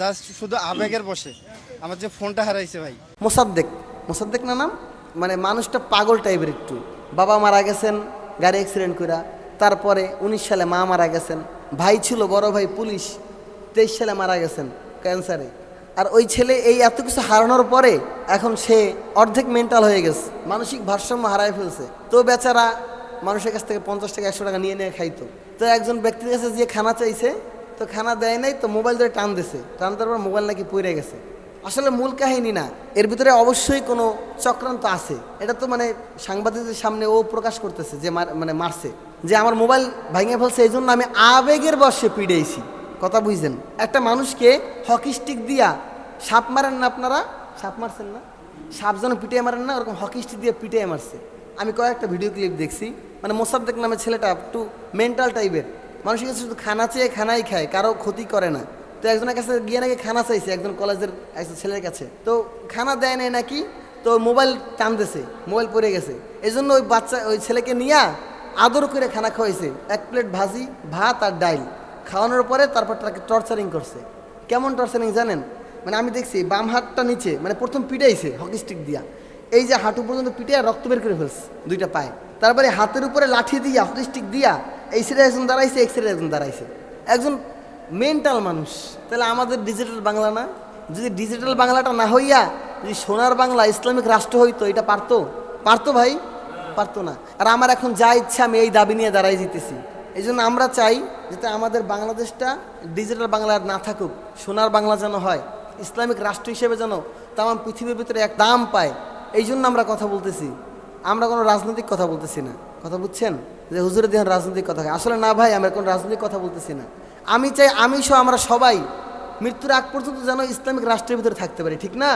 Just শুধু আবেগের বসে। আমার যে ফোনটা হারাইছে ভাই। মোসাদ্দেক। মোসাদ্দেক না নাম? মানে মানুষটা পাগল টাইপের একটু। বাবা মারা গেছেন, গাড়ি অ্যাক্সিডেন্ট কইরা। তারপরে উনিশ সালে মা মারা গেছেন। ভাই ছিল বড় ভাই পুলিশ। তেইশ সালে মারা গেছেন ক্যান্সারে আর ওই ছেলে এই এত কিছু হারানোর পরে এখন সে অর্ধেক মেন্টাল হয়ে গেছে। মানসিক ভারসাম্য হারায় ফেলছে। তো বেচারা মানুষের কাছ থেকে পঞ্চাশ টাকা, একশো টাকা নিয়ে নিয়ে খাইতো। তো একজন ব্যক্তির কাছে যে খানা চাইছে তো খানা দেয় নাই, তো মোবাইল ধরে টান দিছে। টান দেওয়ার পর মোবাইল নাকি পড়ে গেছে। আসলে মূল কাহিনী না, এর ভিতরে অবশ্যই কোনো চক্রান্ত আছে। এটা তো মানে সাংবাদিকদের সামনে ও প্রকাশ করতেছে যে মানে মারছে। যে আমার মোবাইল ভাঙে ফেলছে এই জন্য আমি আবেগের বসে পিড়েছি কথা বুঝছেন? একটা মানুষকে হকি স্টিক দিয়া সাপ মারেন না আপনারা? সাপ মারছেন না? সাপ যেন পিটিয়ে মারেন না, ওরকম হকি স্টিক দিয়ে পিটিয়ে মারছে। আমি কয়েকটা ভিডিও ক্লিপ দেখছি। মানে মোসাদ্দেক নামে ছেলেটা একটু মেন্টাল টাইপের মানুষের কাছে শুধু খানা চেয়ে খানাই খায়, কারও ক্ষতি করে না। তো একজনের কাছে গিয়ে নাকি খানা চাইছে, একজন কলেজের একজন ছেলের কাছে। তো খানা দেয় নাই নাকি? তো মোবাইল টানতেছে, মোবাইল পড়ে গেছে। এই জন্য ওই বাচ্চা, ওই ছেলেকে নিয়ে আদর করে খানা খাওয়াইছে। এক প্লেট ভাজি, ভাত আর ডাইল। খাওয়ানোর পরে তারপর তাকে টর্চারিং করছে। কেমন টর্চারিং জানেন? মানে আমি দেখছি, বাম হাতটা নিচে মানে প্রথম পিটাইছে হকি স্টিক দিয়া। এই যে হাঁটু পর্যন্ত পিটে রক্ত বের করে ফেলছে দুইটা পায়ে। তারপরে হাতের উপরে লাঠি দিয়া, হকি স্টিক দিয়া এই সাইডে একজন দাঁড়াইছে এক সাইডে একজন দাঁড়াইছে। একজন মেন্টাল মানুষ। তাহলে আমাদের ডিজিটাল বাংলা না? যদি ডিজিটাল বাংলাটা না হইয়া, যদি সোনার বাংলা, ইসলামিক রাষ্ট্র হইতো, এটা পারতো? পারতো ভাই? পারতো না। আর আমার এখন যা ইচ্ছা, আমি এই দাবি নিয়ে দাঁড়াই যেতেছি এই জন্য আমরা চাই যাতে আমাদের বাংলাদেশটা ডিজিটাল বাংলা আর না থাকুক, সোনার বাংলা যেন হয়, ইসলামিক রাষ্ট্র হিসেবে যেন তাম পৃথিবীর ভিতরে এক দাম পায়। এই জন্য আমরা কথা বলতেছি। আমরা কোনো রাজনৈতিক কথা বলতেছি না। কথা বুঝছেন? যে হুজুরের দিন রাজনৈতিক কথা। আসলে না ভাই, আমরা কোনো রাজনৈতিক কথা বলতেছি না আমি চাই, আমি সহ আমরা সবাই মৃত্যুর আগ পর্যন্ত যেন ইসলামিক রাষ্ট্রের ভিতরে থাকতে পারি, ঠিক না